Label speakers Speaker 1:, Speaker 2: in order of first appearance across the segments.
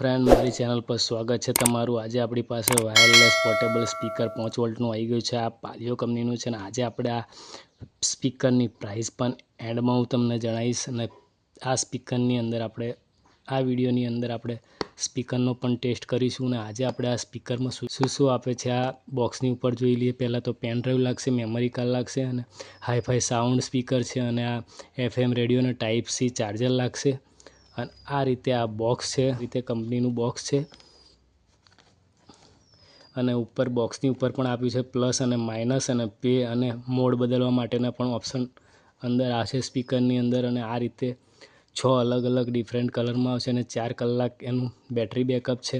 Speaker 1: Friend મારી channel પર સ્વાગત છે તમારું. આજે આપણી પાસે વાયરલેસ પોર્ટેબલ સ્પીકર પાંચ વોલ્ટનું આવી ગયું છે. આ પાલિયો કંપનીનું છે અને આજે આપણે આ સ્પીકરની પ્રાઇસ પણ એન્ડમાં હું તમને જણાવીશ અને આ સ્પીકરની અંદર આપણે, આ વિડીયોની અંદર આપણે સ્પીકરનો પણ ટેસ્ટ કરીશું અને આજે આપણે આ સ્પીકરમાં શું શું આપે છે આ બોક્સની ઉપર જોઈ લઈએ. પહેલાં તો પેન ડ્રાઈવ લાગશે મેમરી કાર્ડ લાગશે અને હાઈફાઈ સાઉન્ડ સ્પીકર છે અને આ એફએમ રેડિયોનો ટાઈપ સી ચાર્જર લાગશે. અને આ રીતે આ બોક્સ છે રીતે કંપનીનું બોક્સ છે. અને ઉપર બોક્સની ઉપર પણ આપ્યું છે પ્લસ અને માઇનસ અને પે અને મોડ બદલવા માટેના પણ ઓપ્શન અંદર આ છે સ્પીકરની અંદર અને આ રીતે છ અલગ અલગ ડિફરન્ટ કલરમાં આવશે અને ચાર કલાક એનું બેટરી બેકઅપ છે.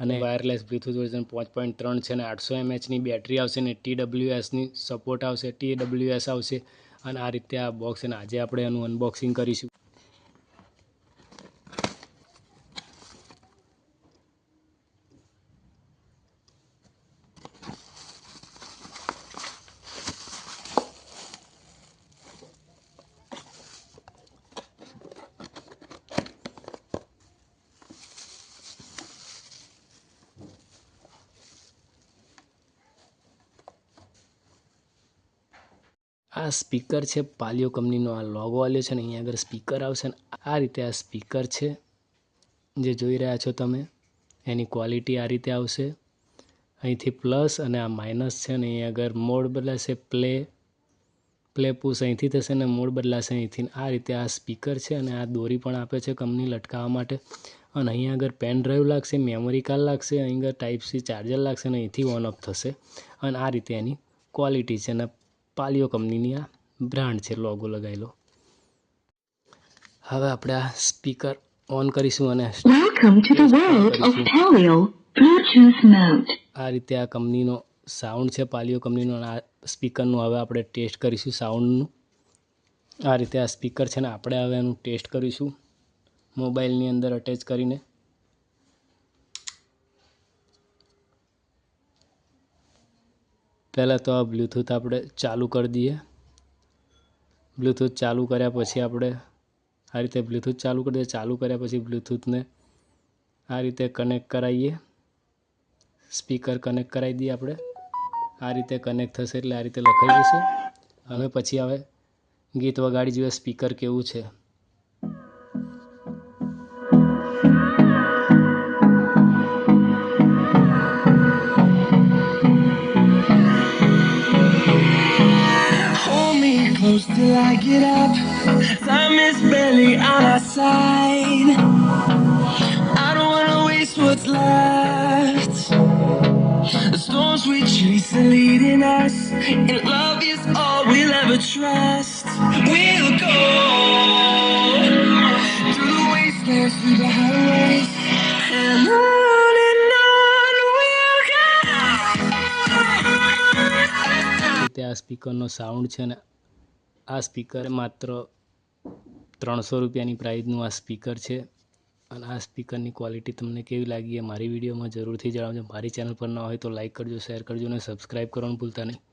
Speaker 1: અને વાયરલેસ બ્લૂટૂથ વર્ઝન પાંચ પોઈન્ટ ત્રણ છે અને આઠસો એમએચની બેટરી આવશે અને ટી ડબલ્યુ એસની સપોર્ટ આવશે ટી ડબલ્યુ એસ આવશે. અને આ રીતે આ બોક્સ અને આજે આપણે એનું અનબોક્સિંગ કરીશું. આ સ્પીકર છે, પાલિયો કંપનીનો આ લોગો આલ્યો છે ને અહીંયા આગળ સ્પીકર આવશે ને આ રીતે આ સ્પીકર છે. જે જોઈ રહ્યા છો તમે, એની ક્વોલિટી આ રીતે આવશે. અહીંથી પ્લસ અને આ માઇનસ છે ને અહીંયા આગળ મોડ બદલાશે પ્લે પ્લે પુશ અહીંથી થશે ને મોડ બદલાશે અહીંથી આ રીતે આ સ્પીકર છે અને આ દોરી પણ આપે છે કંપની લટકાવવા માટે. અને અહીંયા આગળ પેન ડ્રાઈવ લાગશે મેમરી કાર્ડ લાગશે અહીં આગળ ટાઈપ સી ચાર્જર લાગશે અને અહીંથી ઓન ઓફ થશે. અને આ રીતે એની ક્વોલિટી છે અને પાલિયો કંપનીની આ બ્રાન્ડ છે લોગો લગાવેલો. હવે આપણે આ સ્પીકર ઓન કરીશું અને. આ રીતે આ કંપનીનો સાઉન્ડ છે પાલિયો કંપનીનો આ સ્પીકરનું હવે આપણે ટેસ્ટ કરીશું સાઉન્ડનું આ રીતે આ સ્પીકર છે ને આપણે હવે એનું ટેસ્ટ કરીશું. મોબાઈલની અંદર અટેચ કરીને. પહેલાં તો આ બ્લૂટૂથ આપણે ચાલુ કરી દઈએ. બ્લૂટૂથ ચાલુ કર્યા પછી આપણે આ રીતે બ્લૂટૂથ ચાલુ કરી દઈએ. ચાલુ કર્યા પછી બ્લૂટૂથને આ રીતે કનેક્ટ કરાવીએ. સ્પીકર કનેક્ટ કરાવી દઈએ આપણે. આ રીતે કનેક્ટ થશે એટલે આ રીતે લખાઈ જશે. હવે પછી હવે ગીત વગાડી જોઈએ. સ્પીકર કેવું છે?
Speaker 2: till I get up. Time is barely on our side. I don't wanna waste what's left. The storms we chase are leading us, and love is all we'll ever trust. We'll go through the wastelands, through the highways, and on and on we'll go.
Speaker 1: રીતે આ સ્પીકરનો sound છે ને આ speaker માત્ર ત્રણસો રૂપિયાની પ્રાઇઝનું આ speaker છે. અને આ સ્પીકરની ક્વોલિટી તમને કેવી લાગી એ મારી વિડીયોમાં જરૂરથી જણાવજો. મારી ચેનલ પર ન હોય તો લાઇક કરજો, શેર કરજો અને સબસ્ક્રાઈબ કરવાનું ભૂલતા નહીં.